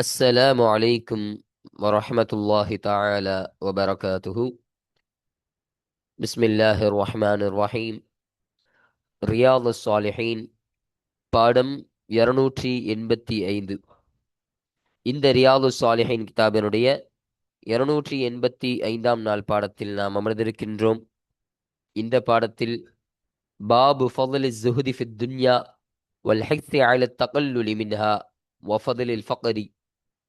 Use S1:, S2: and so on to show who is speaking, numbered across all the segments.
S1: السلام عليكم ورحمة الله تعالى وبركاته بسم الله الرحمن الرحيم ரியால் சாலிஹீன் பாடம் இருநூற்றி எண்பத்தி ஐந்து இந்த ரியாது சாலிஹின் கிதாபினுடைய இருநூற்றி எண்பத்தி ஐந்தாம் நாள் பாடத்தில் நாம் அமர்ந்திருக்கின்றோம் இந்த பாடத்தில் பாபு ஃபதலி ஜுஹுதி ஃபித் துன்யா வல் ஹெக்ஸி அல தகல்லுலி மின்ஹா வஃபதலில் ஃபகரி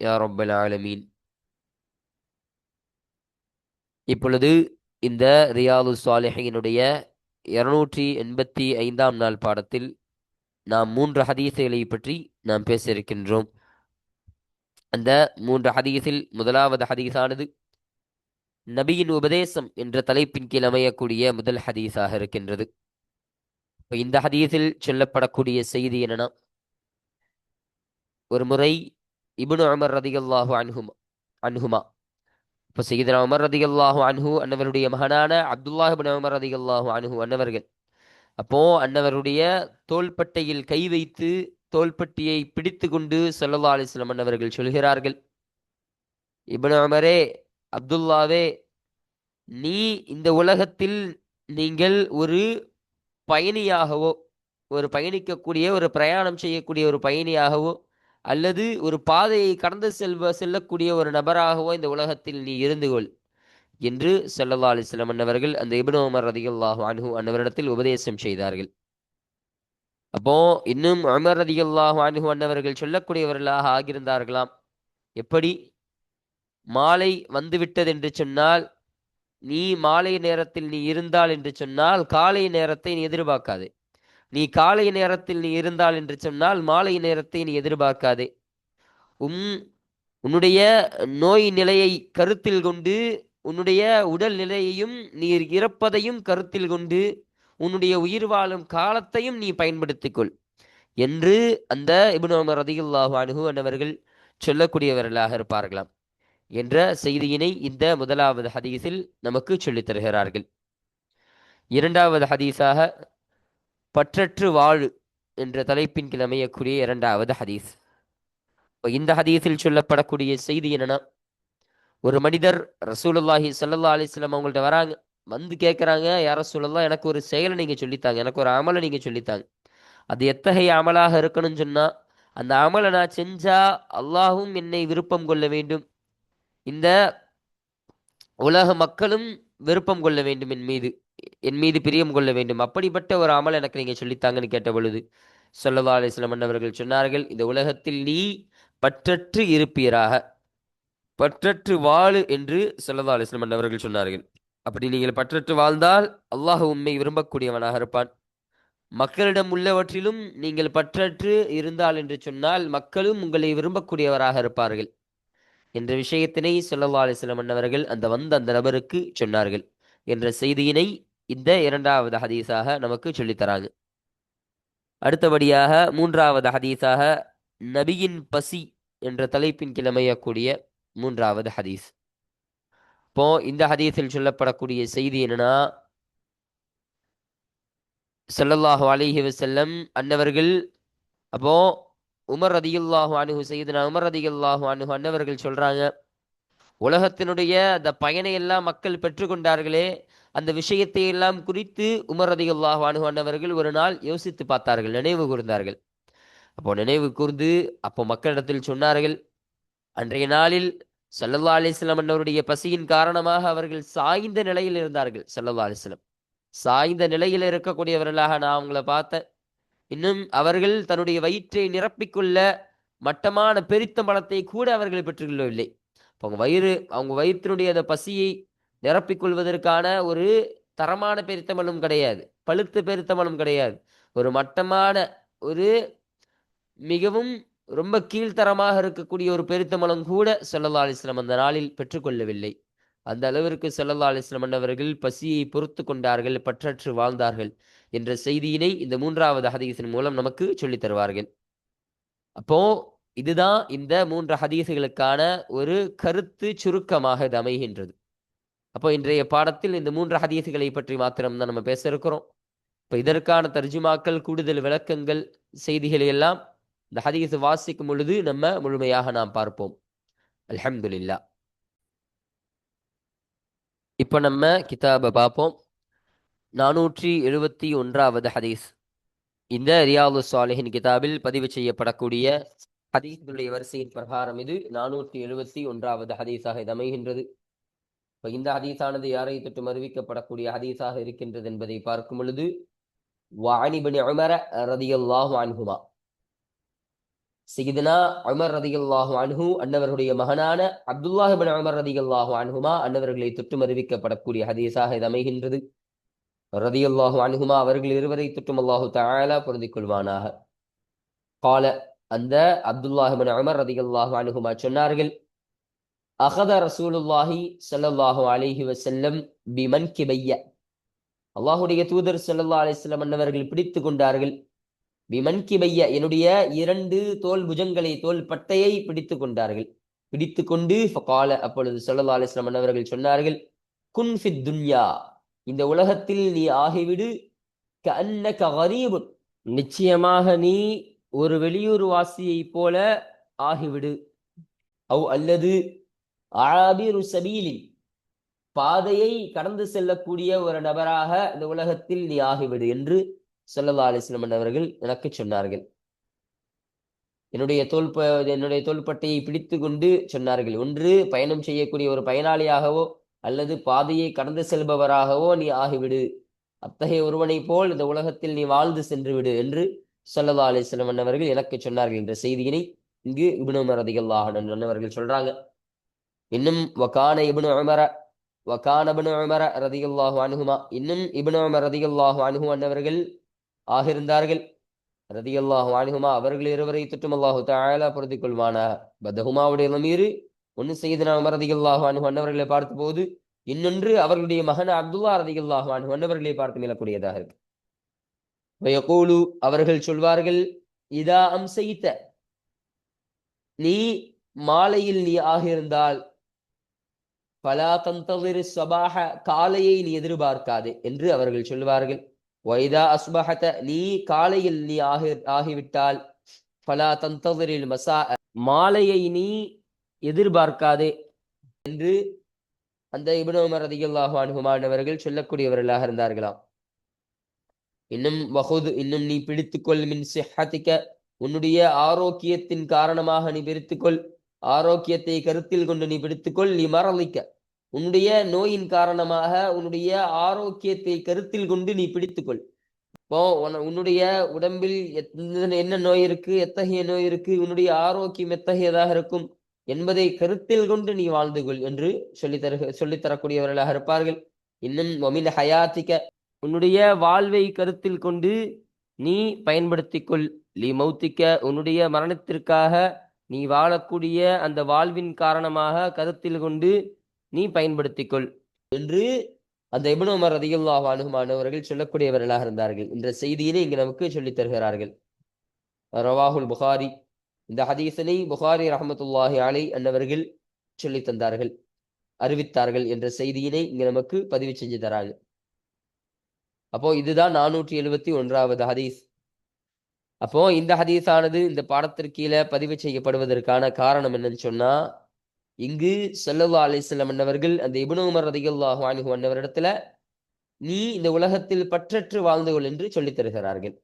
S1: யா ரப்பல் ஆலமீன். இப்பொழுது இந்த ரியாது சாலிஹினுடைய இருநூற்றி எண்பத்தி ஐந்தாம் நாள் பாடத்தில் நாம் மூன்று ஹதீஸுகளை பற்றி நாம் பேச இருக்கின்றோம். அந்த மூன்று ஹதீஸில் முதலாவது ஹதீஸானது நபியின் உபதேசம் என்ற தலைப்பின் கீழ் அமையக்கூடிய முதல் ஹதீஸாக இருக்கின்றது. இப்போ இந்த ஹதீஸில் சொல்லப்படக்கூடிய செய்தி என்னன்னா ஒரு முறை இபுனு அமர் ரதிகல்லாஹு அன்ஹுமா அன்ஹுமா. இப்போ செய்தனா உமர் ரதிகல்லாஹு அன்ஹு அன்னவருடைய மகனான அப்துல்லாஹ் இபின் உமர் ரதிகல்லாஹு அன்ஹு அன்னவர்கள். அப்போ அன்னவருடைய தோள்பட்டையில் கை வைத்து தோள்பட்டியை பிடித்து கொண்டு சொல்லல்லா அலிஸ்லாம் அன்னவர்கள் சொல்கிறார்கள் இபன் அமரே அப்துல்லாவே நீ இந்த உலகத்தில் நீங்கள் ஒரு பயணியாகவோ ஒரு பயணிக்கக்கூடிய ஒரு பிரயாணம் செய்யக்கூடிய ஒரு பயணியாகவோ அல்லது ஒரு பாதையை கடந்து செல்வ செல்லக்கூடிய ஒரு நபராகவோ இந்த உலகத்தில் நீ இருந்து கொள் என்று சல்லல்லா அலிஸ்லாம் அன்னவர்கள் அந்த இப்னு உமர் ரதியுல்லாஹு அன்ஹு அன்னவரிடத்தில் உபதேசம் செய்தார்கள். அப்போ இன்னும் அமர் ரதிகல்லாஹு அனுகு அன்னவர்கள் சொல்லக்கூடியவர்களாக ஆகியிருந்தார்களாம். எப்படி? மாலை வந்துவிட்டது என்று சொன்னால் நீ மாலை நேரத்தில் நீ இருந்தால் என்று சொன்னால் காலை நேரத்தை நீ எதிர்பார்க்காதே. நீ காலை நேரத்தில் நீ இருந்தால் என்று சொன்னால் மாலை நேரத்தை நீ எதிர்பார்க்காதே. உம் உன்னுடைய நோய் நிலையை கருத்தில் கொண்டு உன்னுடைய உடல் நிலையையும் நீர் இறப்பதையும் கருத்தில் கொண்டு உன்னுடைய உயிர் வாழும் காலத்தையும் நீ பயன்படுத்திக்கொள் என்று அந்த இபுன் உமர் ரதியுல்லாஹு அனுகு அன்னவர்கள் சொல்லக்கூடியவர்களாக இருப்பார்களாம் என்ற செய்தியினை இந்த முதலாவது ஹதீஸில் நமக்கு சொல்லித் தருகிறார்கள். இரண்டாவது ஹதீஸாக பற்றற்று வாழ் என்ற தலைப்பின் கிழமையக்கூடிய இரண்டாவது ஹதீஸ். இந்த ஹதீஸில் சொல்லப்படக்கூடிய செய்தி என்னன்னா ஒரு மனிதர் ரசூலுல்லாஹி சல்லா அலிஸ்லாம் அவங்கள்ட்ட வராங்க வந்து கேட்குறாங்க யார சொல்லலாம் எனக்கு ஒரு செயலை நீங்கள் சொல்லித்தாங்க எனக்கு ஒரு அமலை நீங்கள் சொல்லித்தாங்க. அது எத்தகைய அமலாக இருக்கணும்னு சொன்னால் அந்த அமலை நான் செஞ்சால் அல்லாஹும் என்னை விருப்பம் கொள்ள வேண்டும். இந்த உலக மக்களும் விருப்பம் கொள்ள வேண்டும் என் மீது. என் மீது பிரியம் கொள்ள வேண்டும். அப்படிப்பட்ட ஒரு அமல் எனக்கு நீங்கள் சொல்லித்தாங்கன்னு கேட்ட பொழுது சொல்லல்லா அலிஸ்லம் அவர்கள் சொன்னார்கள் இந்த உலகத்தில் நீ பற்றற்று இருப்பீராக பற்றற்று வாழு என்று சொல்லதா அலிஸ்லம் அவர்கள் சொன்னார்கள். அப்படி நீங்கள் பற்றற்று வாழ்ந்தால் அல்லாஹ் உண்மை விரும்பக்கூடியவனாக இருப்பான். மக்களிடம் உள்ளவற்றிலும் நீங்கள் பற்றற்று இருந்தால் என்று சொன்னால் மக்களும் உங்களை விரும்பக்கூடியவராக இருப்பார்கள். என்ற விஷயத்தினை சொல்லல்லா அலிஸ்லம் அவர்கள் அந்த வந்த அந்த நபருக்கு சொன்னார்கள். என்ற செய்தியினை இந்த இரண்டாவது ஹதீஸாக நமக்கு சொல்லித்தராங்க. அடுத்தபடியாக மூன்றாவது ஹதீஸாக நபியின் பசி என்ற தலைப்பின் கிழமையக்கூடிய மூன்றாவது ஹதீஸ். இப்போ இந்த ஹதீஸில் சொல்லப்படக்கூடிய செய்தி என்னன்னா சல்லல்லாஹு அலிஹி வசல்லம் அன்னவர்கள் அப்போ உமர் ரதியுல்லாஹு அனுகு செய்தனா உமர் ரதியுல்லாஹு அணுகு அன்னவர்கள் சொல்றாங்க உலகத்தினுடைய அந்த பயனை எல்லாம் மக்கள் பெற்றுக்கொண்டார்களே அந்த விஷயத்தை எல்லாம் குறித்து உமர் ரதியுல்லாஹு அனுகு ஒரு நாள் யோசித்து பார்த்தார்கள் நினைவு கூர்ந்தார்கள். அப்போ நினைவு கூர்ந்து அப்போ மக்களிடத்தில் சொன்னார்கள் அன்றைய நாளில் சல்லல்லா அலிஸ்லாம் அன்னவருடைய பசியின் காரணமாக அவர்கள் சாய்ந்த நிலையில் இருந்தார்கள். சல்லல்லா அலிஸ்லாம் சாய்ந்த நிலையில் இருக்கக்கூடியவர்களாக நான் அவங்கள பார்த்தேன். இன்னும் அவர்கள் தன்னுடைய வயிற்றை நிரப்பிக்கொள்ள மட்டமான பெரித்த மனத்தை கூட அவர்கள் பெற்றுக்கொள்ளவில்லை. அவங்க வயிறு அவங்க வயிற்றினுடைய அந்த பசியை நிரப்பிக்கொள்வதற்கான ஒரு தரமான பெருத்தமலும் கிடையாது. பழுத்த பெருத்தமலும் கிடையாது. ஒரு மட்டமான ஒரு மிகவும் ரொம்ப கீழ்த்தரமாக இருக்கக்கூடிய ஒரு பெருத்தமலம் கூட செல்லல்லா அலிஸ்லாம் அந்த நாளில் பெற்றுக்கொள்ளவில்லை. அந்த அளவிற்கு செல்லல்லா அலிஸ்லாம் அவர்கள் பசியை பொறுத்து கொண்டார்கள் பற்றற்று வாழ்ந்தார்கள் என்ற செய்தியினை இந்த மூன்றாவது ஹதீஸின் மூலம் நமக்கு சொல்லித் தருவார்கள். அப்போ இதுதான் இந்த மூன்று ஹதீசுகளுக்கான ஒரு கருத்து சுருக்கமாக இது அமைகின்றது. அப்போ இன்றைய பாடத்தில் இந்த மூன்று ஹதீசுகளை பற்றி மாத்திரம்தான் நம்ம பேச இருக்கிறோம். இப்போ இதற்கான தர்ஜுமாக்கள் கூடுதல் விளக்கங்கள் செய்திகளை எல்லாம் இந்த ஹதீஸ் வாசிக்கும் பொழுது நம்ம முழுமையாக நாம் பார்ப்போம். அல்ஹம்துலில்லா. இப்போ நம்ம கிதாபை பார்ப்போம். நானூற்றி எழுபத்தி ஒன்றாவது ஹதீஸ். இந்த ரியாது சாலிஹின் கிதாபில் பதிவு செய்யப்படக்கூடிய ஹதீஸுடைய வரிசையின் பிரகாரம் இது. நானூற்றி எழுபத்தி ஒன்றாவது ஹதீஸாக இது அமைகின்றது. இப்போ இந்த ஹதீஸானது யாரை தொட்டும் அறிவிக்கப்படக்கூடிய ஹதீஸாக இருக்கின்றது என்பதை பார்க்கும் பொழுது வாணிபனி அமர ரதியல்லாஹு அன்ஹுமா. சிகிதனா அமர் ரதியல்லாஹு அன்ஹு அன்னவருடைய மகனான அப்துல்லாஹிபின் அமர் ரதியல்லாஹு அன்ஹுமா அன்னவர்களை தொட்டும் அறிவிக்கப்படக்கூடிய ஹதீஸாக இது அமைகின்றது. ரதியல்லாஹு அன்ஹுமா அவர்கள் இருவரை தொட்டும் அல்லாஹு தாயாலா பொருந்திக் கொள்வானாக. கால அந்த அப்துல்லாஹிபின் அமர் ரதியல்லாஹு அன்ஹுமா சொன்னார்கள் அகத ரசூலுல்லாஹி ஸல்லல்லாஹு அலிஹி வசல்லம் பிமன் கிபைய. அல்லாஹுடைய தூதர் ஸல்லல்லாஹு அலிஸ்லம் அன்னவர்கள் பிடித்து கொண்டார்கள். பிமன் கிபைய என்னுடைய இரண்டு தோல் புஜங்களை தோல் பட்டையை பிடித்து கொண்டார்கள். பிடித்து கொண்டு ஃபகால அப்பொழுது ஸல்லல்லாஹு அலைஹி அன்னவர்கள் சொன்னார்கள் குன் ஃபித் துன்யா. இந்த உலகத்தில் நீ ஆகிவிடு. கஅன்னக கரீபுன். நிச்சயமாக நீ ஒரு வெளியூர் வாசியைப் போல ஆகிவிடு. அவ் அல்லது ஆபிரு சபீலின் பாதையை கடந்து செல்லக்கூடிய ஒரு நபராக இந்த உலகத்தில் நீ ஆகிவிடு என்று ஸல்லல்லாஹு அலிஸ்லமன் அவர்கள் எனக்கு சொன்னார்கள். என்னுடைய தோல் என்னுடைய தோள்பட்டையை பிடித்து கொண்டு சொன்னார்கள். ஒன்று பயணம் செய்யக்கூடிய ஒரு பயனாளியாகவோ அல்லது பாதையை கடந்து செல்பவராகவோ நீ ஆகிவிடு. அத்தகைய ஒருவனைப் போல் இந்த உலகத்தில் நீ வாழ்ந்து சென்று விடு என்று ஸல்லல்லாஹு அலிஸ்லமன் அவர்கள் எனக்கு சொன்னார்கள் என்ற செய்தியினை இங்கு இப்னு உமர் அவர்கள் சொல்றாங்க. இன்னும் வக்கான இபுனு உமர வகான இப்னு உமர ரதியல்லாஹு அன்ஹுமா இன்னும் இப்னு உமர் ரதியல்லாஹு அனுகு அன்னவர்கள் ஆகிருந்தார்கள் ரதியல்லாஹு அனுகுமா அவர்கள் இருவரை தொற்றும் அல்லாஹு தஆலா பொருந்திக் கொள்வான பதகுமாவுடைய லமீரு ஒன்னு செய்தனா உமர் ரதியல்லாஹு அன்ஹு அன்னவர்களை பார்த்தபோது இன்னொன்று அவர்களுடைய மகன் அப்துல்லா ரதியல்லாஹு அன்ஹு அன்னவர்களை பார்த்து மீளக்கூடியதாக இருக்கு. வயகூலு அவர்கள் சொல்வார்கள் இதா அம்சைத்த நீ மாலையில் நீ ஆகியிருந்தால் பலா தந்தவிரு சபாக காலையை நீ எதிர்பார்க்காதே என்று அவர்கள் சொல்வார்கள் வைதா அஸ்பஹத நீ காலையில் நீ ஆகி ஆகிவிட்டால் பலா தந்தவிரில் மசா மாலையை நீ எதிர்பார்க்காதே என்று அந்த இப்னு அதிகல்லாஹு அனுகுமானவர்கள் சொல்லக்கூடியவர்களாக இருந்தார்களாம். இன்னும் வகுது இன்னும் நீ பிடித்துக்கொள் மின் சிஹத்திக்க உன்னுடைய ஆரோக்கியத்தின் காரணமாக நீ பிரித்துக்கொள். ஆரோக்கியத்தை கருத்தில் கொண்டு நீ பிடித்துக்கொள் நீ மரளிக்க உன்னுடைய நோயின் காரணமாக உன்னுடைய ஆரோக்கியத்தை கருத்தில் கொண்டு நீ பிடித்துக்கொள். இப்போ உன- உன்னுடைய உடம்பில் என்ன நோய் இருக்கு எத்தகைய நோய் இருக்கு உன்னுடைய ஆரோக்கியம் எத்தகையதாக இருக்கும் என்பதை கருத்தில் கொண்டு நீ வாழ்ந்து கொள் என்று சொல்லித் சொல்லித்தரக்கூடியவர்களாக சொல்லித் தரக்கூடியவர்களாக இருப்பார்கள். இன்னும் ஒமின் ஹயாத்திக்க உன்னுடைய வாழ்வை கருத்தில் கொண்டு நீ பயன்படுத்திக்கொள். லி மௌத்திக்க உன்னுடைய மரணத்திற்காக நீ வாழக்கூடிய அந்த வாழ்வின் காரணமாக கருத்தில் கொண்டு நீ பயன்படுத்திக் கொள் என்று அந்த இப்னு உமர் ரதியுல்லாஹு அனுகுமானவர்கள் சொல்லக்கூடியவர்களாக இருந்தார்கள். என்ற செய்தியிலே இங்கு நமக்கு சொல்லித் தருகிறார்கள். ரவாஹுல் புகாரி இந்த ஹதீசனை புகாரி ரஹமத்துல்லாஹி அலை அன்னவர்கள் சொல்லித் தந்தார்கள் அறிவித்தார்கள் என்ற செய்தியினை இங்கு நமக்கு பதிவு செஞ்சு தராங்க. அப்போ இதுதான் நானூற்றி எழுபத்தி ஒன்றாவது ஹதீஸ். அப்போ இந்த ஹதீஸானது இந்த பாடத்திற்கு கீழே பதிவு செய்யப்படுவதற்கான காரணம் என்னன்னு சொன்னா இங்கு ஸல்லல்லாஹு அலைஹி வஸல்லம் அன்னவர்கள் அந்த இப்னு உமர் ரதியல்லாஹு அன்ஹு அன்னவரிடத்துல நீ இந்த உலகத்தில் பற்றற்று வாழ்ந்து கொள் என்று சொல்லித் தருகிறார்கள்.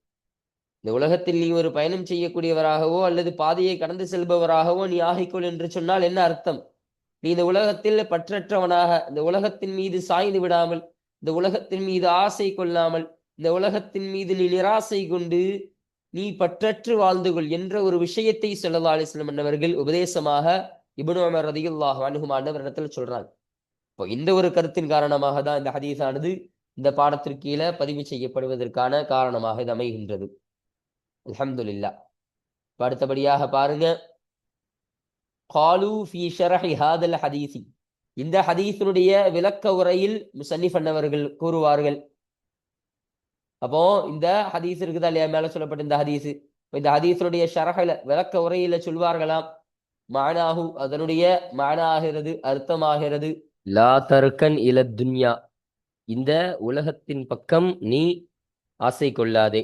S1: இந்த உலகத்தில் நீ ஒரு பயணம் செய்யக்கூடியவராகவோ அல்லது பாதையை கடந்து செல்பவராகவோ நீ ஆகிக்கொள் என்று சொன்னால் என்ன அர்த்தம்? நீ இந்த உலகத்தில் பற்றற்றவனாக இந்த உலகத்தின் மீது சாய்ந்து விடாமல் இந்த உலகத்தின் மீது ஆசை கொள்ளாமல் இந்த உலகத்தின் மீது நீ நிராசை கொண்டு நீ பற்றற்று வாழ்ந்து கொள் என்ற ஒரு விஷயத்தை சொல்லல்லா அலிஸ்லம் என்னவர்கள் உபதேசமாக இபுனு அமர் ரதியுல்லாஹ் சொல்றாங்க. இப்போ இந்த ஒரு கருத்தின் காரணமாக தான் இந்த ஹதீஸானது இந்த பாடத்திற்கு கீழே பதிவு செய்யப்படுவதற்கான காரணமாக இது அமைகின்றது. அலமதுல்லா இப்ப அடுத்தபடியாக பாருங்க. காலு ஃபி ஷரஹி ஹாதல் ஹதீசி இந்த ஹதீஸினுடைய விளக்க உரையில் முசன்னிஃப் அன்னவர்கள் கூறுவார்கள். அப்போ இந்த ஹதீஸ் இருக்குதா இல்லையா? மேல சொல்லப்பட்ட இந்த ஹதீஸ். இந்த ஹதீஸனுடைய ஷரஹல விளக்க உரையில சொல்வார்களாம் மானாஹு அதனுடைய மானாகிறது அர்த்தமாகிறது. லா தருக்கன் இல துன்யா. இந்த உலகத்தின் பக்கம் நீ ஆசை கொள்ளாதே.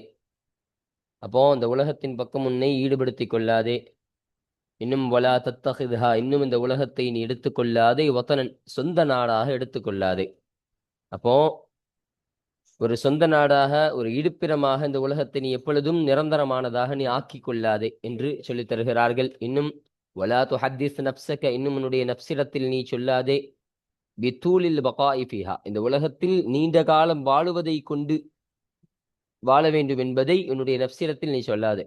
S1: அப்போ இந்த உலகத்தின் பக்கம் உன்னை ஈடுபடுத்திக் கொள்ளாதே. இன்னும் வலா தத்தகிதா இன்னும் இந்த உலகத்தை நீ எடுத்துக்கொள்ளாதே வத்தனன் சொந்த நாடாக எடுத்துக்கொள்ளாதே அப்போ ஒரு சொந்த நாடாக ஒரு இருப்பிடமாக இந்த உலகத்தை நீ எப்பொழுதும் நிரந்தரமானதாக நீ ஆக்கி கொள்ளாதே என்று சொல்லித் தருகிறார்கள். இன்னும் வலா துஹத்திஸ் நப்சக இன்னும் உன்னுடைய நப்சிடத்தில் நீ சொல்லாதே. பித்தூலில் பகாஇ இந்த உலகத்தில் நீண்ட காலம் வாழுவதை கொண்டு வாழ வேண்டும் என்பதை உன்னுடைய நப்சிடத்தில் நீ சொல்லாதே.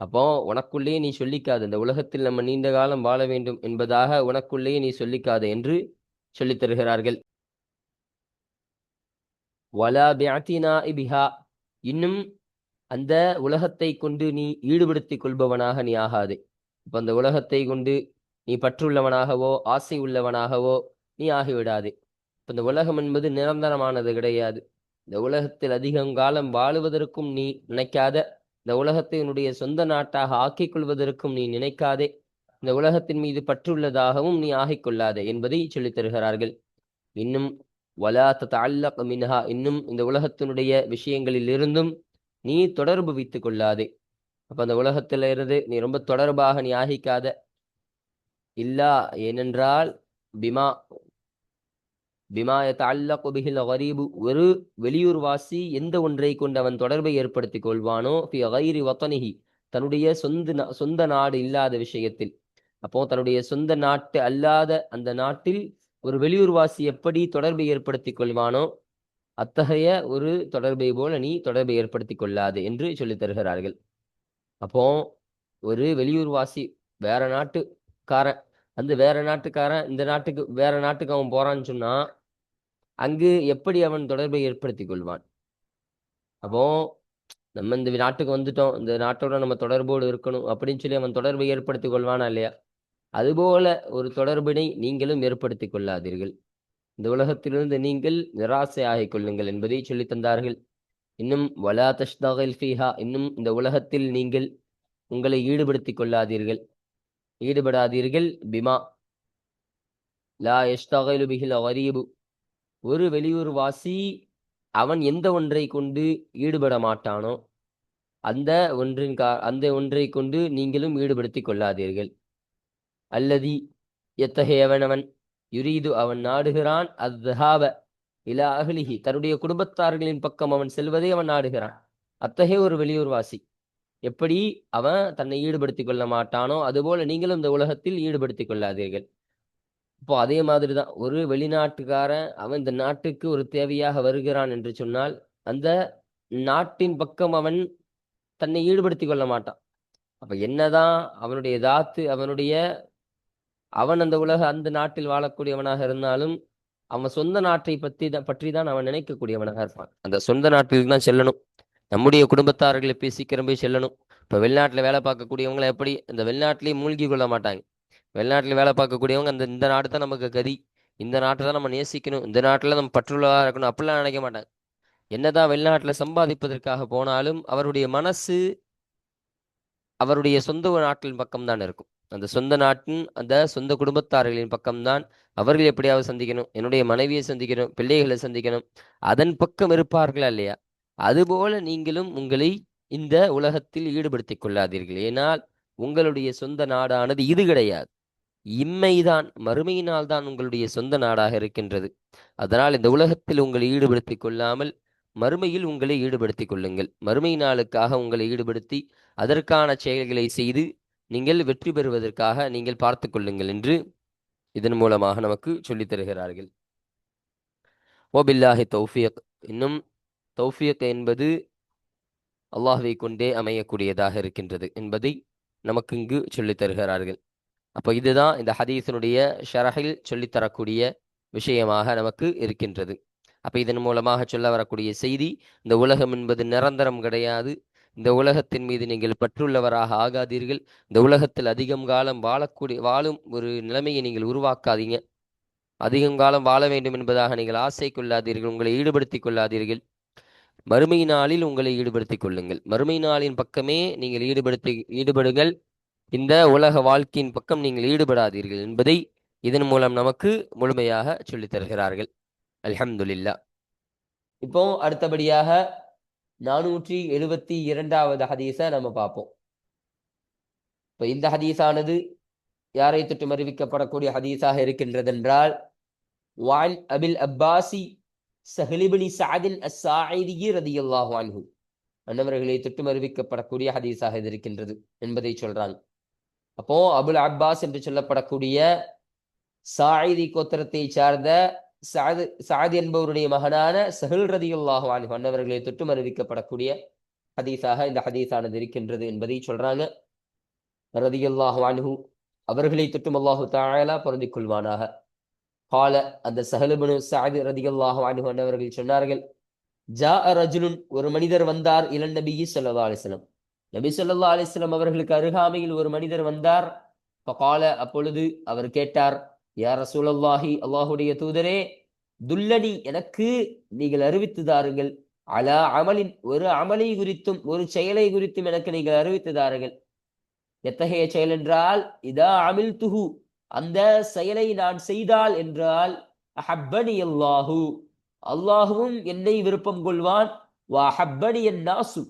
S1: அப்போ உனக்குள்ளேயே நீ சொல்லிக்காது. இந்த உலகத்தில் நம்ம நீண்ட காலம் வாழ வேண்டும் என்பதாக உனக்குள்ளேயே நீ சொல்லிக்காது என்று சொல்லித் தருகிறார்கள். வலா பியாத்தினா இபிஹா இன்னும் அந்த உலகத்தை கொண்டு நீ ஈடுபடுத்திக் கொள்பவனாக நீ ஆகாதே. இப்ப அந்த உலகத்தை கொண்டு நீ பற்றுள்ளவனாகவோ ஆசை உள்ளவனாகவோ நீ ஆகிவிடாதே. இப்போ இந்த உலகம் என்பது நிரந்தரமானது கிடையாது. இந்த உலகத்தில் அதிகம் காலம் வாழுவதற்கும் நீ நினைக்காத இந்த உலகத்தை உன்னுடைய சொந்த நாட்டாக ஆக்கிக் கொள்வதற்கும் நீ நினைக்காதே. இந்த உலகத்தின் மீது பற்றுள்ளதாகவும் நீ ஆகிக்கொள்ளாதே என்பதை சொல்லித் தருகிறார்கள். இன்னும் வலாத்த தல்லக் மின்ஹா இன்னும் இந்த உலகத்தினுடைய விஷயங்களில் இருந்தும் நீ தொடர்பு வைத்து கொள்ளாதே. அப்போ அந்த உலகத்துல இருந்து நீ ரொம்ப தொடர்பாக நீ ஆகிக்காத. இல்லா ஏனென்றால் பிமா பிமாய தல்லக் பிஹில் கரீபு ஒரு வெளியூர்வாசி எந்த ஒன்றை கொண்டு அவன் தொடர்பை ஏற்படுத்திக் கொள்வானோ ஃபி கைரி வத்தனிகி தன்னுடைய சொந்த சொந்த நாடு இல்லாத விஷயத்தில். அப்போ தன்னுடைய சொந்த நாட்டு அல்லாத அந்த நாட்டில் ஒரு வெளியூர்வாசி எப்படி தொடர்பை ஏற்படுத்திக் கொள்வானோ அத்தகைய ஒரு தொடர்பை போல நீ தொடர்பை ஏற்படுத்தி கொள்ளாது என்று சொல்லித் தருகிறார்கள். அப்போ ஒரு வெளியூர்வாசி வேற நாட்டுக்காரன் அந்த வேற நாட்டுக்காரன் இந்த நாட்டுக்கு வேற நாட்டுக்கு அவன் போறான்னு சொன்னா அங்கு எப்படி அவன் தொடர்பை ஏற்படுத்திக் கொள்வான்? அப்போ நம்ம இந்த நாட்டுக்கு வந்துட்டோம் இந்த நாட்டோட நம்ம தொடர்போடு இருக்கணும் அப்படின்னு சொல்லி அவன் தொடர்பை ஏற்படுத்தி கொள்வானா இல்லையா? அதுபோல ஒரு தொடர்பினை நீங்களும் ஏற்படுத்திக் கொள்ளாதீர்கள். இந்த உலகத்திலிருந்து நீங்கள் நிராசை ஆகிக் கொள்ளுங்கள் என்பதை சொல்லித் தந்தார்கள். இன்னும் வலா தஷ்தகில் ஃபீஹா இன்னும் இந்த உலகத்தில் நீங்கள் உங்களை ஈடுபடுத்திக் கொள்ளாதீர்கள். ஈடுபடாதீர்கள். பிமா. லா யஷ்தகிலு பிஹில் ஒரு வெளியூர் வாசி அவன் எந்த ஒன்றை கொண்டு ஈடுபட மாட்டானோ அந்த ஒன்றின் கா அந்த ஒன்றை கொண்டு நீங்களும் ஈடுபடுத்திக் கொள்ளாதீர்கள். அல்லதி எத்தகையவனவன்? யுரீது அவன் நாடுகிறான். அத்ஹாப இலா அஹ்லிஹி. தன்னுடைய குடும்பத்தார்களின் பக்கம் அவன் செல்வதை அவன் நாடுகிறான். அத்தகைய ஒரு வெளியூர்வாசி எப்படி அவன் தன்னை ஈடுபடுத்திக் கொள்ள மாட்டானோ அதுபோல நீங்களும் இந்த உலகத்தில் ஈடுபடுத்திக் கொள்ளாதீர்கள். இப்போ அதே மாதிரி தான் ஒரு வெளிநாட்டுக்காரன் அவன் இந்த நாட்டுக்கு ஒரு தேவையாக வருகிறான் என்று சொன்னால் அந்த நாட்டின் பக்கம் அவன் தன்னை ஈடுபடுத்திக் கொள்ள மாட்டான். அப்ப என்னதான் அவனுடைய தாத்து அவனுடைய அவன் அந்த உலக அந்த நாட்டில் வாழக்கூடியவனாக இருந்தாலும் அவன் சொந்த நாட்டை பற்றி தான் பற்றி தான் அவன் நினைக்கக்கூடியவனாக இருப்பான். அந்த சொந்த நாட்டிற்கு தான் செல்லணும். நம்முடைய குடும்பத்தார்களை சீக்கிரம் போய் செல்லணும். இப்போ வெளிநாட்டில் வேலை பார்க்கக்கூடியவங்களை எப்படி இந்த வெளிநாட்டிலேயே மூழ்கி கொள்ள மாட்டாங்க. வெளிநாட்டில் வேலை பார்க்கக்கூடியவங்க அந்த இந்த நாடு தான் நமக்கு கதி. இந்த நாட்டை தான் நம்ம நேசிக்கணும். இந்த நாட்டில் நம்ம பற்றுள்ளதாக இருக்கணும் அப்படிலாம் நினைக்க மாட்டாங்க. என்னதான் வெளிநாட்டில் சம்பாதிப்பதற்காக போனாலும் அவருடைய மனசு அவருடைய சொந்த நாட்டின் பக்கம் தான் இருக்கும். அந்த சொந்த நாட்டின் அந்த சொந்த குடும்பத்தார்களின் பக்கம்தான் அவர்கள் எப்படியாவது சந்திக்கணும் என்னுடைய மனைவியை சந்திக்கணும் பிள்ளைகளை சந்திக்கணும். அதன் பக்கம் இருப்பார்களா இல்லையா? அதுபோல நீங்களும் உங்களை இந்த உலகத்தில் ஈடுபடுத்திக் கொள்ளாதீர்கள். ஏனால் உங்களுடைய சொந்த நாடானது இது கிடையாது. இம்மைதான் மறுமையினால் தான் உங்களுடைய சொந்த நாடாக இருக்கின்றது. அதனால் இந்த உலகத்தில் உங்களை ஈடுபடுத்திக் கொள்ளாமல் மறுமையில் உங்களை ஈடுபடுத்திக் கொள்ளுங்கள். மறுமை நாளுக்காக உங்களை ஈடுபடுத்தி அதற்கான செயல்களை செய்து நீங்கள் வெற்றி பெறுவதற்காக நீங்கள் பார்த்து கொள்ளுங்கள் என்று இதன் மூலமாக நமக்கு சொல்லித் தருகிறார்கள். ஓபில்லாஹி தௌஃபியக் இன்னும் தௌஃபியக் என்பது அல்லாஹை கொண்டே அமையக்கூடியதாக இருக்கின்றது என்பதை நமக்கு இங்கு சொல்லித் தருகிறார்கள். அப்போ இதுதான் இந்த ஹதீஸினுடைய ஷரஹில் சொல்லித்தரக்கூடிய விஷயமாக நமக்கு இருக்கின்றது. அப்போ இதன் மூலமாக சொல்ல வரக்கூடிய செய்தி இந்த உலகம் என்பது நிரந்தரம் கிடையாது இந்த உலகத்தின் மீது நீங்கள் பற்றுள்ளவராக ஆகாதீர்கள். இந்த உலகத்தில் அதிகம் காலம் வாழக்கூடிய வாழும் ஒரு நிலைமையை நீங்கள் உருவாக்காதீங்க. அதிகம் காலம் வாழ வேண்டும் என்பதாக நீங்கள் ஆசை கொள்ளாதீர்கள் உங்களை ஈடுபடுத்திக் கொள்ளாதீர்கள். மறுமை நாளில் உங்களை ஈடுபடுத்திக் கொள்ளுங்கள். மறுமை நாளின் பக்கமே நீங்கள் ஈடுபடுத்தி ஈடுபடுங்கள். இந்த உலக வாழ்க்கையின் பக்கம் நீங்கள் ஈடுபடாதீர்கள் என்பதை இதன் மூலம் நமக்கு முழுமையாக சொல்லித் தருகிறார்கள். அல்ஹம்துல்லா இப்போ அடுத்தபடியாக நானூற்றி எழுபத்தி இரண்டாவது ஹதீஸை நம்ம பார்ப்போம். இப்போ இந்த ஹதீஸானது யாரை தொட்டும் அறிவிக்கப்படக்கூடிய ஹதீஸாக இருக்கின்றதென்றால் வான் அபில் அப்பாசி சஹலிபினி சாதின் அஸ்ஸாயிதியி ரதியல்லாஹு வான்ஹு அன்னவர்களை தொட்டும் அறிவிக்கப்படக்கூடிய ஹதீஸாக இது இருக்கின்றது என்பதை சொல்றாங்க. அப்போ அபுல் அப்பாஸ் என்று சொல்லப்படக்கூடிய சாயிதி கோத்திரத்தை சார்ந்த சாது சாதி என்பவருடைய மகனான சஹில் ரதியுல்லாஹு அன்ஹு அன்னவர்களை தொட்டும் அறிவிக்கப்படக்கூடிய ஹதீஸாக இந்த ஹதீஸானது இருக்கின்றது என்பதை சொல்றாங்க. ரதியுல்லாஹு அன்ஹு அவர்களை தொற்றும் அல்லாஹு தாயலா பொருந்திக் கொள்வானாக. கால அந்த சஹலுபனு சாது ரதியுல்லாஹு அன்ஹு அன்னவர்கள் சொன்னார்கள் ஜா ரஜுலுன் ஒரு மனிதர் வந்தார் இளன் நபி ஸல்லல்லாஹு அலைஹி நபி சொல்லா அலிஸ்லம் அவர்களுக்கு அருகாமையில் ஒரு மனிதர் வந்தார். கால அப்பொழுது அவர் கேட்டார் யா ரசூலல்லாஹி அல்லாஹுடைய தூதரே துல்லனி எனக்கு நீங்கள் அறிவித்து தாருங்கள். அலா அமலின் ஒரு அமலை குறித்தும் ஒரு செயலை குறித்தும் எனக்கு நீங்கள் அறிவித்து தாருங்கள். எத்தகைய செயல் என்றால் இதா அமில் துஹு அந்த செயலை நான் செய்தால் என்றால் அஹப்பனி அல்லாஹு அல்லாஹுவும் என்னை விருப்பம் கொள்வான். வா ஹப்பனி என் நாசு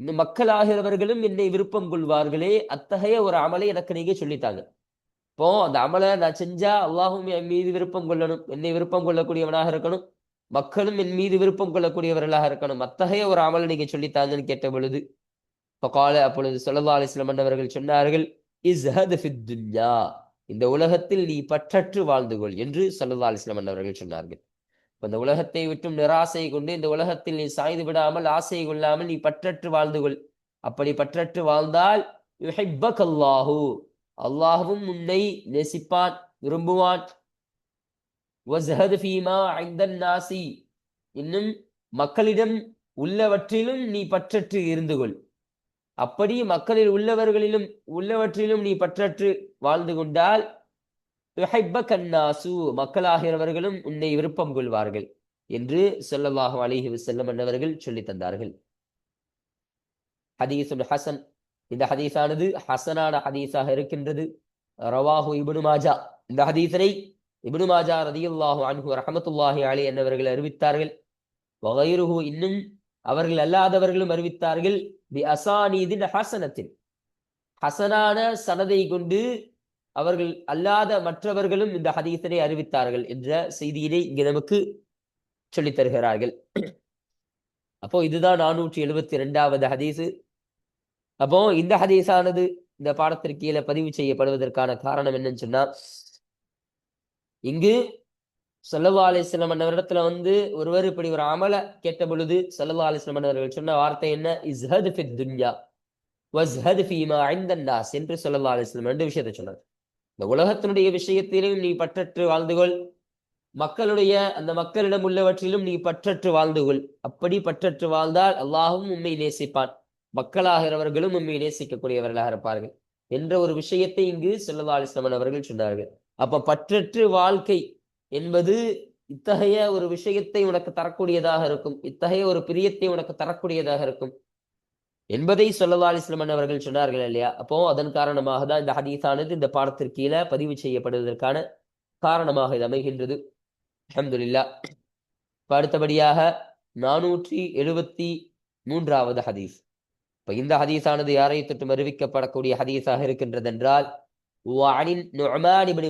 S1: இந்த மக்களாகிறவர்களும் என்னை விருப்பம் கொள்வார்களே அத்தகைய ஒரு அமலை எனக்கு நீங்க சொல்லித்தாங்க இப்போ அந்த அமலை நான் செஞ்சா அல்லாஹும் என் மீது விருப்பம் கொள்ளணும். என்னை விருப்பம் கொள்ளக்கூடியவனாக இருக்கணும். மக்களும் என் மீது விருப்பம் கொள்ளக்கூடியவர்களாக இருக்கணும். அத்தகைய ஒரு அமலை நீங்க சொல்லித்தாங்கன்னு கேட்ட பொழுது இப்போ கால அப்பொழுது சொல்லல்லா அலிஸ்லாம் அவர்கள் சொன்னார்கள் இஸ்ஹத் துன்யா இந்த உலகத்தில் நீ பற்றற்று வாழ்ந்து கொள் என்று சல்லல்லா அலிஸ்லாம் அவர்கள் சொன்னார்கள். இப்ப இந்த உலகத்தை விட்டும் நிராசை கொண்டு இந்த உலகத்தில் நீ சாய்ந்து விடாமல் ஆசை கொள்ளாமல் நீ பற்றற்று வாழ்ந்து கொள். அப்படி பற்றற்று வாழ்ந்தால் யுஹிப்பக் அல்லாஹு அல்லாஹுவும் உன்னை நேசிப்பான் விரும்புவான். ஐந்தன் நாசி இன்னும் மக்களிடம் உள்ளவற்றிலும் நீ பற்றற்று இருந்து கொள். அப்படி மக்களில் உள்ளவர்களிலும் உள்ளவற்றிலும் நீ பற்றற்று வாழ்ந்து கொண்டால் கண்ணாசு மக்களாகிறவர்களும் உன்னை விருப்பம் கொள்வார்கள் என்று சொல்லல்லாஹு அலிஹி வசல்லம் என்னவர்கள் சொல்லி தந்தார்கள். ஹதீசுல் ஹசன். இந்த ஹதீஸானது ஹசனான ஹதீஸாக இருக்கின்றது. ரவாஹு இபுனு மாஜா. இந்த ஹதீசனை இபுனு மாஜா ரதியுல்லாஹு அன்ஹு ரஹமத்துல்லாஹி அலி என்னவர்கள் அறிவித்தார்கள். வகைருஹு இன்னும் அவர்கள் அல்லாதவர்களும் அறிவித்தார்கள். பி அசானீதின் ஹசனத்தின். ஹசனான சனதை கொண்டு அவர்கள் அல்லாத மற்றவர்களும் இந்த ஹதீசனை அறிவித்தார்கள் என்ற செய்தியினை இங்கு நமக்கு சொல்லித் தருகிறார்கள். அப்போ இதுதான் நானூற்றி எழுபத்தி இரண்டாவது ஹதீஸு. அப்போ இந்த ஹதீஸானது இந்த பாடத்திற்கு கீழே பதிவு செய்யப்படுவதற்கான காரணம் என்னன்னு சொன்னா இங்கு சல்லல்லா அலிஸ்லாம் அன்னவரிடத்துல வந்து ஒருவர் இப்படி ஒரு அமல கேட்ட பொழுது சல்லல்லா அலிஸ்லாம் சொன்ன வார்த்தை என்ன? இஸ்ஹத் ஃபித் துன்யா வஸ்ஹத் ஃபீமா ஐந்தன் என்று சல்லல்லா ரெண்டு விஷயத்தை சொன்னார். இந்த உலகத்தினுடைய விஷயத்திலும் நீ பற்றற்று வாழ்ந்து கொள். மக்களுடைய அந்த மக்களிடம் உள்ளவற்றிலும் நீ பற்றற்று வாழ்ந்து கொள். அப்படி பற்றற்று வாழ்ந்தால் அல்லாஹும் உண்மை நேசிப்பான். மக்களாகிறவர்களும் உண்மையை நேசிக்கக்கூடியவர்களாக இருப்பார்கள். என்ற ஒரு விஷயத்தை இங்கு சல்லல்லா அலிஸ்லாமன் அவர்கள் சொன்னார்கள். அப்ப பற்றற்று வாழ்க்கை என்பது இத்தகைய ஒரு விஷயத்தை உனக்கு தரக்கூடியதாக இருக்கும். இத்தகைய ஒரு பிரியத்தை உனக்கு தரக்கூடியதாக இருக்கும் என்பதை சொல்லலா அலிஸ்லமன் அவர்கள் சொன்னார்கள் இல்லையா? அப்போ அதன் காரணமாக தான் இந்த ஹதீஸானது இந்த பாடத்திற்கு கீழே பதிவு செய்யப்படுவதற்கான காரணமாக இது அமைகின்றது. அஹமதுல்லா இப்ப அடுத்தபடியாக நானூற்றி எழுபத்தி மூன்றாவது ஹதீஸ். இப்போ இந்த ஹதீஸானது யாரை தொட்டும் அறிவிக்கப்படக்கூடிய ஹதீஸாக இருக்கின்றது என்றால்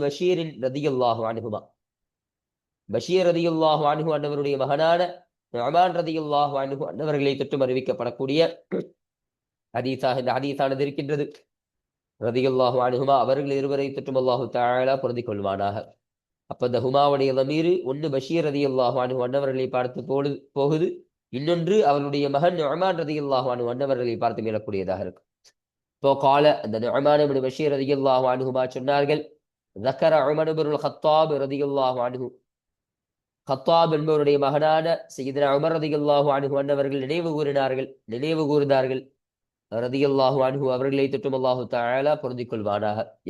S1: பஷீரின் ரதியுல்லாஹு அனுகுமா பஷீர் ரதியுல்லாஹு அனுகு அன்னவருடைய மகனான நொமான் ரதியுல்லாஹு அனுகு அன்னவர்களை தொற்றும் அறிவிக்கப்படக்கூடிய ஹதீஸாக இந்த ஹதீஸானது இருக்கின்றது. ரதியுல்லாஹு அனுகுமா அவர்கள் இருவரை தொற்றும் அல்லாஹு தாழா பொருந்தி கொள்வானாக. அப்ப இந்த ஹுமாவுடைய மீறு ஒன்று பஷீர் ரதி அல்லாஹு அன்னவர்களை பார்த்து போடு போகுது. இன்னொன்று அவருடைய மகன் நொமான் ரதி அல்லாஹானு அன்னவர்களை பார்த்து மீளக்கூடியதாக இருக்கும். இப்போ கால அந்த நொமானு பஷீர் ரதி அல்லாஹானுகுமா சொன்னார்கள் ஜக்கர அமனுபருள் ஹத்தாப் ரதி அல்லாஹானு ஹத்தாப் என்பவருடைய மகனான செய்தின அமர் ரதி அனுகு அணுகு அன்னவர்கள் நினைவு கூறினார்கள் நினைவு கூர்ந்தார்கள். ரதி அல்லாஹு அவர்களை தொற்றும் அல்லாஹு தாழா பொருந்திக்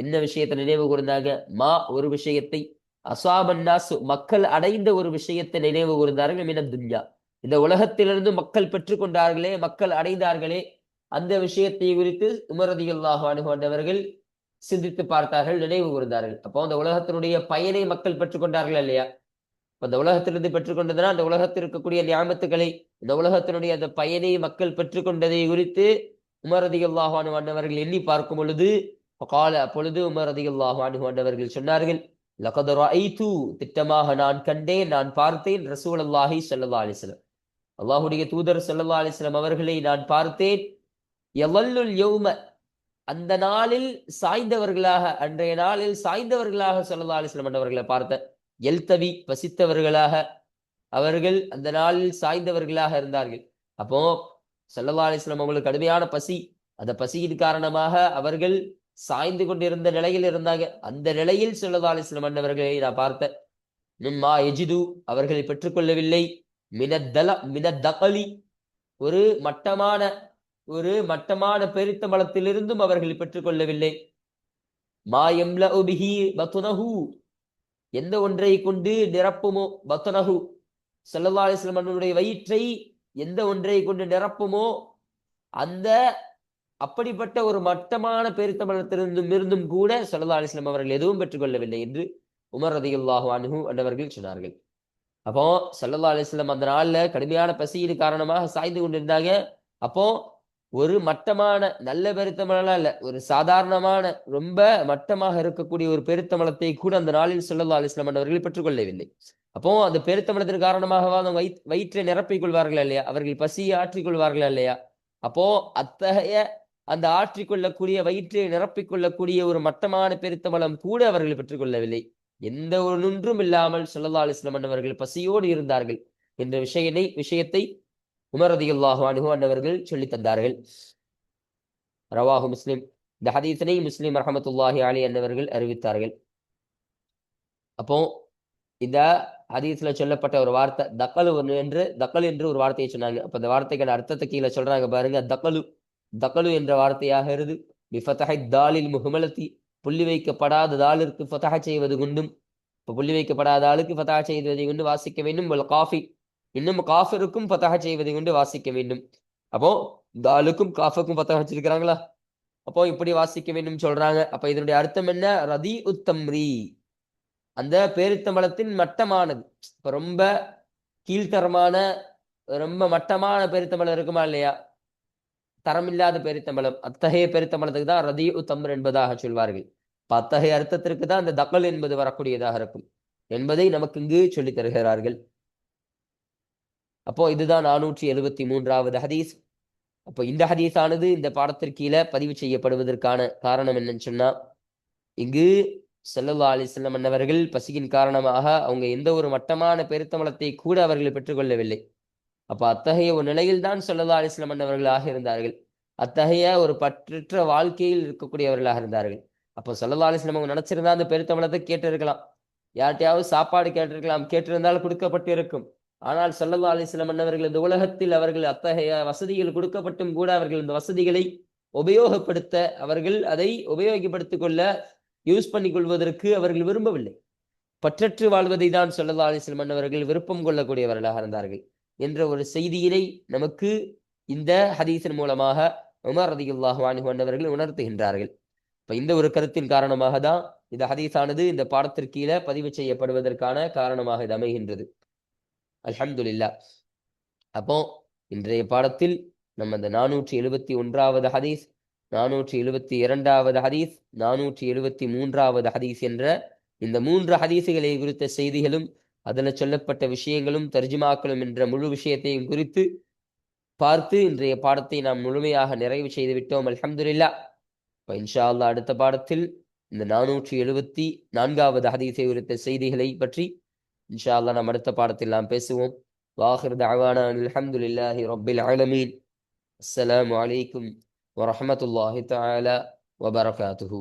S1: என்ன விஷயத்தை நினைவு கூர்ந்தாங்க? மா ஒரு விஷயத்தை அசாபன்னாசு மக்கள் அடைந்த ஒரு விஷயத்தை நினைவு கூர்ந்தார்கள் மீனம் துன்யா. இந்த உலகத்திலிருந்து மக்கள் பெற்றுக்கொண்டார்களே மக்கள் அடைந்தார்களே அந்த விஷயத்தை குறித்து உமரதிகளாக ரதியல்லாஹு சிந்தித்து பார்த்தார்கள் நினைவு கூர்ந்தார்கள். அப்போ அந்த உலகத்தினுடைய பயனை மக்கள் பெற்றுக்கொண்டார்கள் இல்லையா? அந்த உலகத்திலிருந்து பெற்றுக்கொண்டதுன்னா அந்த உலகத்தில் இருக்கக்கூடிய ஞாபகத்துக்களை இந்த உலகத்தினுடைய அந்த பயனை மக்கள் பெற்றுக்கொண்டதை குறித்து உமரதிகளாக அதிகல்லாஹானு எண்ணி பார்க்கும் பொழுது கால அப்பொழுது உமரதிகளாக அதிகல்லாஹானு சொன்னார்கள் லகதரா திட்டமாக நான் கண்டேன் நான் பார்த்தேன் ரசூல் அல்லாஹி சல்லா அலிஸ்லம் அல்லாஹுடைய தூதர் சல்லா அலிஸ்லாம் அவர்களை நான் பார்த்தேன். எவல்லுல் யௌம அந்த நாளில் சாய்ந்தவர்களாக அன்றைய நாளில் சாய்ந்தவர்களாக சல்லா அலிஸ்லாம் அவர்களை பார்த்தேன். எல்தவி பசித்தவர்களாக அவர்கள் அந்த நாளில் சாய்ந்தவர்களாக இருந்தார்கள். அப்போ சல்லல்லா அலிஸ்லாம் அவங்களுக்கு கடுமையான பசி. அந்த பசியின் காரணமாக அவர்கள் சாய்ந்து கொண்டிருந்த நிலையில் இருந்தாங்க. அந்த நிலையில் சல்லல்லா அலிஸ்லாம் அண்ணவர்களை நான் பார்த்தேன். நும்மா எஜிது அவர்களை பெற்றுக்கொள்ளவில்லை. மினத்தல மினத்தகலி ஒரு மட்டமான ஒரு மட்டமான பெருத்த மலத்திலிருந்தும் அவர்கள் பெற்றுக்கொள்ளவில்லை. மா எம்ல உபிஹி பத்துனஹு. எந்த ஒன்றை கொண்டு நிரப்புமோ பத்துனஹு. சல்லல்லா அலிஸ்லமனுடைய வயிற்றை எந்த ஒன்றை கொண்டு நிரப்புமோ அந்த அப்படிப்பட்ட ஒரு மட்டமான பெருத்தமனத்திலிருந்தும் இருந்தும் கூட சல்லல்லா அலிஸ்லாம் அவர்கள் எதுவும் பெற்றுக்கொள்ளவில்லை என்று உமர் ரதியுல்லாஹு அனுகு அன்னவர்கள் சொன்னார்கள். அப்போ சல்லல்லா அலிஸ்லம் அந்த நாளில் கடுமையான பசியின் காரணமாக சாய்ந்து கொண்டிருந்தாங்க. அப்போ ஒரு மட்டமான நல்ல பெருத்தமலாம் இல்லை ஒரு சாதாரணமான ரொம்ப மட்டமாக இருக்கக்கூடிய ஒரு பெருத்தமலத்தை கூட அந்த நாளில் சொல்லல்லா அலிஸ்லாம் அவர்கள் பெற்றுக்கொள்ளவில்லை. அப்போ அந்த பெருத்தமலத்தின் காரணமாக அந்த வயிற் வயிற்றை நிரப்பிக் கொள்வார்களா இல்லையா? அவர்கள் பசியை ஆற்றிக் கொள்வார்களா இல்லையா? அப்போ அத்தகைய அந்த ஆற்றிக்கொள்ளக்கூடிய வயிற்றை நிரப்பிக் கொள்ளக்கூடிய ஒரு மட்டமான பெருத்தமலம் கூட அவர்கள் பெற்றுக்கொள்ளவில்லை. எந்த ஒரு ஒன்றும் இல்லாமல் சொல்லல்லா அலிஸ்லாம் அண்ணவர்கள் பசியோடு இருந்தார்கள் என்ற விஷயனை விஷயத்தை உமரதியுல்லாஹு அனுகு அன்னவர்கள் சொல்லி தந்தார்கள். ரவாஹு முஸ்லிம். இந்த ஹதீசனை முஸ்லிம் ரஹமத்துல்லாஹி அலி அன்னவர்கள் அறிவித்தார்கள். அப்போ இந்த ஹதீஸ்ல சொல்லப்பட்ட ஒரு வார்த்தை தக்கலு என்று தக்கலு என்று ஒரு வார்த்தையை சொன்னாங்க. அப்ப இந்த வார்த்தைக்கான அர்த்தத்தை கீழே சொல்றாங்க பாருங்க. தக்கலு தக்கலு என்ற வார்த்தையாக இருந்து தாலில் முகமலத்தி புள்ளி வைக்கப்படாத ஆளுக்கு ஃபதஹ செய்வது கொண்டும். இப்போ புள்ளி வைக்கப்படாத ஆளுக்கு ஃபதா செய்வதை கொண்டு வாசிக்க வேண்டும். காஃபி இன்னும் காஃபருக்கும் ஃபதா செய்வதை கொண்டு வாசிக்க வேண்டும். அப்போ தாலுக்கும் காஃபுக்கும் ஃபதா வச்சிருக்கிறாங்களா? அப்போ இப்படி வாசிக்க வேண்டும் சொல்றாங்க. அப்ப இதனுடைய அர்த்தம் என்ன? ரதி உத்தம்ரி அந்த பேரித்தம்பளத்தின் மட்டமானது. இப்ப ரொம்ப கீழ்த்தரமான ரொம்ப மட்டமான பெருத்தம்பளம் இருக்குமா இல்லையா? தரமில்லாத பெருத்தமலம் அத்தகைய பெருத்தமலத்துக்கு தான் ரதி உத்தமர் என்பதாக சொல்வார்கள். அத்தகைய அர்த்தத்திற்கு தான் அந்த தக்கல் என்பது வரக்கூடியதாக இருக்கும். என்பதை நமக்கு இங்கு சொல்லித் தருகிறார்கள். அப்போ இதுதான் நானூற்றி எழுபத்தி மூன்றாவது ஹதீஸ். அப்போ இந்த ஹதீஸானது இந்த பாடத்திற்கீழே பதிவு செய்யப்படுவதற்கான காரணம் என்னன்னு சொன்னா இங்கு செல்லல்லா அலிஸ்லம் அன்னவர்கள் பசியின் காரணமாக அவங்க எந்த ஒரு மட்டமான பெருத்தமலத்தை கூட அவர்கள் பெற்றுக்கொள்ளவில்லை. அப்ப அத்தகைய ஒரு நிலையில்தான் சொல்லதா அலிஸ்லம் அன்னவர்களாக இருந்தார்கள். அத்தகைய ஒரு பற்றற்ற வாழ்க்கையில் இருக்கக்கூடியவர்களாக இருந்தார்கள். அப்போ சொல்லதா அலிஸ்லம் அவங்க நினைச்சிருந்தா அந்த பெருத்தமலத்தை கேட்டிருக்கலாம். யார்கிட்டயாவது சாப்பாடு கேட்டிருக்கலாம். கேட்டிருந்தால் கொடுக்கப்பட்டு இருக்கும் ஆனால் சல்லல்லா அலிஸ்லம் அன்னவர்கள் இந்த உலகத்தில் அவர்கள் அத்தகைய வசதிகள் கொடுக்கப்பட்டும் கூட அவர்கள் இந்த வசதிகளை உபயோகப்படுத்த அவர்கள் அதை உபயோகப்படுத்திக் கொள்ள யூஸ் பண்ணி கொள்வதற்கு அவர்கள் விரும்பவில்லை. பற்றற்று வாழ்வதை தான் சல்லல்லா அலிஸ்லம் அன்னவர்கள் விருப்பம் கொள்ளக்கூடியவர்களாக இருந்தார்கள். என்ற ஒரு செய்தியினை நமக்கு இந்த ஹதீஸின் மூலமாக உமர் ரதியுல்லாஹ் அன்ஹு அன்னவர்கள் உணர்த்துகின்றார்கள். இப்ப இந்த ஒரு கருத்தின் காரணமாக தான் இந்த ஹதீஸானது இந்த பாடத்திற்கீழே பதிவு செய்யப்படுவதற்கான காரணமாக இது அமைகின்றது. அல்ஹம்துலில்லா. அப்போ இன்றைய பாடத்தில் நம்ம இந்த நானூற்றி எழுபத்தி ஒன்றாவது ஹதீஸ் நானூற்றி எழுபத்தி இரண்டாவது ஹதீஸ் நானூற்றி எழுபத்தி மூன்றாவது ஹதீஸ் என்ற இந்த மூன்று ஹதீசுகளை குறித்த செய்திகளும் அதில் சொல்லப்பட்ட விஷயங்களும் தர்ஜுமாக்களும் என்ற முழு விஷயத்தையும் குறித்து பார்த்து இன்றைய பாடத்தை நாம் முழுமையாக நிறைவு செய்து விட்டோம். அலமதுல்லா இப்போ இன்ஷா அல்லாஹ் அடுத்த பாடத்தில் இந்த நானூற்றி எழுபத்தி நான்காவது ஹதீஸை குறித்த செய்திகளை பற்றி இன்ஷா அல்லாஹ் நாம் அடுத்த பாடத்தில் நாம் பேசுவோம். வாஹிர் தஅவானா அல்ஹம்துலில்லாஹி ரப்பில் ஆலமீன். அஸ்ஸலாமு அலைக்கும் வரஹ்மத்துல்லாஹி தஆலா வபரகாத்துஹு